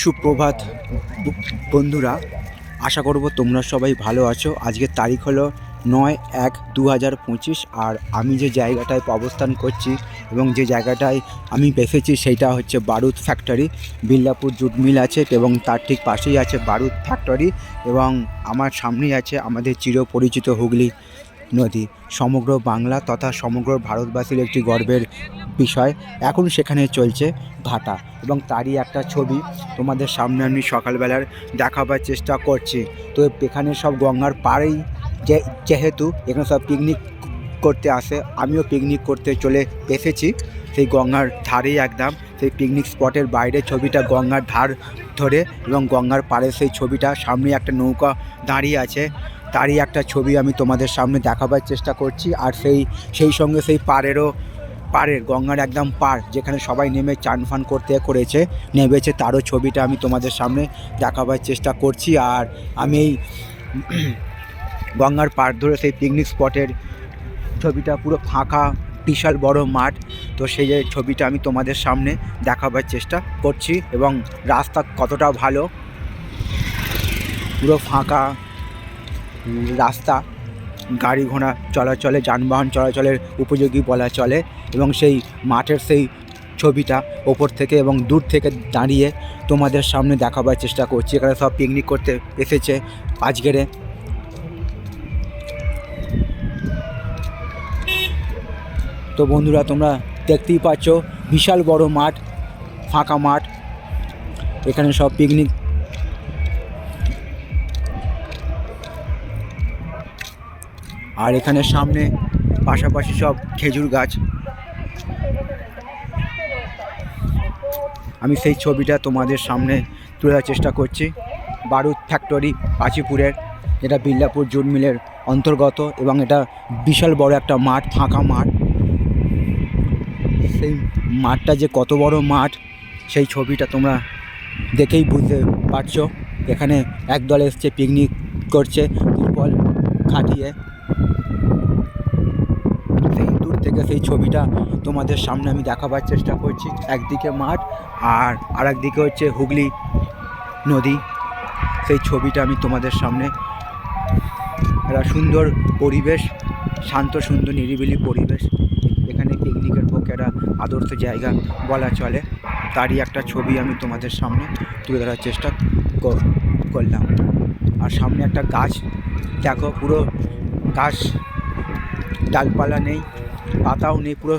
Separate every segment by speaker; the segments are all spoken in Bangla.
Speaker 1: সুপ্রভাত বন্ধুরা, আশা করব তোমরা সবাই ভালো আছো। আজকের তারিখ হলো নয় এক দু হাজার পঁচিশ আর আমি যে জায়গাটায় অবস্থান করছি এবং যে জায়গাটায় আমি বেসেছি সেইটা হচ্ছে বারুদ ফ্যাক্টরি। বিল্লাপুর জুট মিল আছে এবং তার ঠিক পাশেই আছে বারুদ ফ্যাক্টরি এবং আমার সামনেই আছে আমাদের চিরপরিচিত হুগলি। নদী। সমগ্র বাংলা তথা সমগ্র ভারতবাসীর একটি গর্বের বিষয়। এখন সেখানে চলছে ভাটা এবং তারই একটা ছবি তোমাদের সামনে আমি সকালবেলার দেখাবার চেষ্টা করছি। তো এখানে সব গঙ্গার পাড়েই যেহেতু এখানে সব পিকনিক করতে আসে, আমিও পিকনিক করতে চলে এসেছি। সেই গঙ্গার ধারেই একদম সেই পিকনিক স্পটের বাইরে ছবিটা গঙ্গার ধার ধরে এবং গঙ্গার পাড়ে সেই ছবিটা সামনে একটা নৌকা দাঁড়িয়ে আছে। তারই একটা ছবি আমি তোমাদের সামনে দেখাবার চেষ্টা করছি। আর সেই সেই সঙ্গে সেই পাড়েরও, পাড়ের গঙ্গার একদম পাড় যেখানে সবাই নেমে চান ফান করতে করেছে নেমেছে তারও ছবিটা আমি তোমাদের সামনে দেখাবার চেষ্টা করছি। আর আমি এই গঙ্গার পাড় ধরে সেই পিকনিক স্পটের ছবিটা পুরো ফাঁকা, বিশাল বড় মাঠ, তো সেই যে ছবিটা আমি তোমাদের সামনে দেখাবার চেষ্টা করছি। এবং রাস্তা কতটা ভালো, পুরো ফাঁকা রাস্তা, গাড়ি ঘোড়া চলাচলে, যানবাহন চলাচলের উপযোগী বলা চলে এবং সেই মাঠের সেই ছবিটা ওপর থেকে এবং দূর থেকে দাঁড়িয়ে তোমাদের সামনে দেখাবার চেষ্টা করছি। এখানে সব পিকনিক করতে এসেছে আজকেরে তো বন্ধুরা, তোমরা দেখতেই পাচ্ছ বিশাল বড় মাঠ, ফাঁকা মাঠ। এখানে সব পিকনিক আর এখানে সামনে পাশাপাশি সব খেজুর গাছ। আমি সেই ছবিটা তোমাদের সামনে তুলে চেষ্টা করছি। বারুদ ফ্যাক্টরি পাচিপুরের, যেটা বিল্লাপুর জুট মিলের অন্তর্গত এবং এটা বিশাল বড় একটা মাঠ, ফাঁকা মাঠ। সেই মাঠটা যে কত বড় মাঠ, সেই ছবিটা তোমরা দেখেই বুঝতে পারছ। এখানে একদল এসছে পিকনিক করছে তিরপল খাটিয়ে সেই দূর সেই ছবিটা তোমাদের সামনে আমি দেখাবার চেষ্টা করছি একদিকে মাঠ আর আরেকদিকে হচ্ছে হুগলি নদী। সেই ছবিটা আমি তোমাদের সামনে। একটা সুন্দর পরিবেশ, শান্ত, সুন্দর, নিরিবিলি পরিবেশ। এখানে পিকনিকের পক্ষে একটা আদর্শ জায়গা বলা চলে। তারই একটা ছবি আমি তোমাদের সামনে তুলে ধরার চেষ্টা কর- করলাম। আর সামনে একটা গাছ। দেখো পুরো গাছ, ডালপালা নেই। পাতাও নেই, পুরো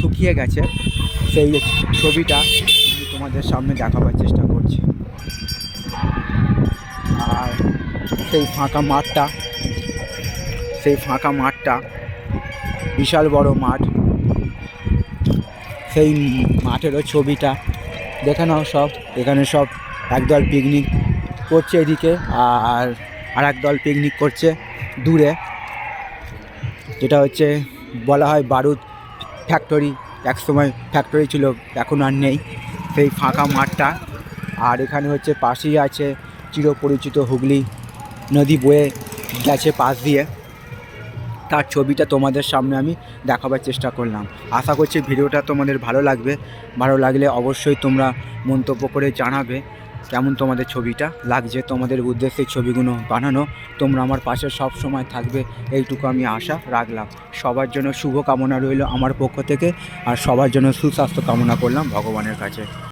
Speaker 1: শুকিয়ে গেছে। সেই ছবিটা আমি তোমাদের সামনে দেখাবার চেষ্টা করছি। আর সেই ফাঁকা মাঠটা, সেই ফাঁকা মাঠটা বিশাল বড় মাঠ। সেই মাঠেরও ছবিটা, দেখে নাও সব, এখানে সব একদল পিকনিক করছে এদিকে, আর আর একদল পিকনিক করছে দূরে। যেটা হচ্ছে বলা হয় বারুদ ফ্যাক্টরি একসময় ফ্যাক্টরি ছিল, এখন আর নেই। সেই ফাঁকা মাঠটা। আর এখানে হচ্ছে পাশেই আছে চিরপরিচিত হুগলি নদী বয়ে গেছে পাশ দিয়ে। তার ছবিটা তোমাদের সামনে আমি দেখাবার চেষ্টা করলাম। আশা করছি ভিডিওটা তোমাদের ভালো লাগবে। ভালো লাগলে অবশ্যই তোমরা মন্তব্য করে জানাবে। কেমন তোমাদের ছবিটা লাগছে? তোমাদের উদ্দেশ্যে ছবিগুলো বানানো। তোমরা আমার পাশে সব সময় থাকবে। এইটুকু আমি আশা রাখলাম। সবার জন্য শুভ কামনা রইল আমার পক্ষ থেকে। আর সবার জন্য সুস্বাস্থ্য কামনা করলাম ভগবানের কাছে।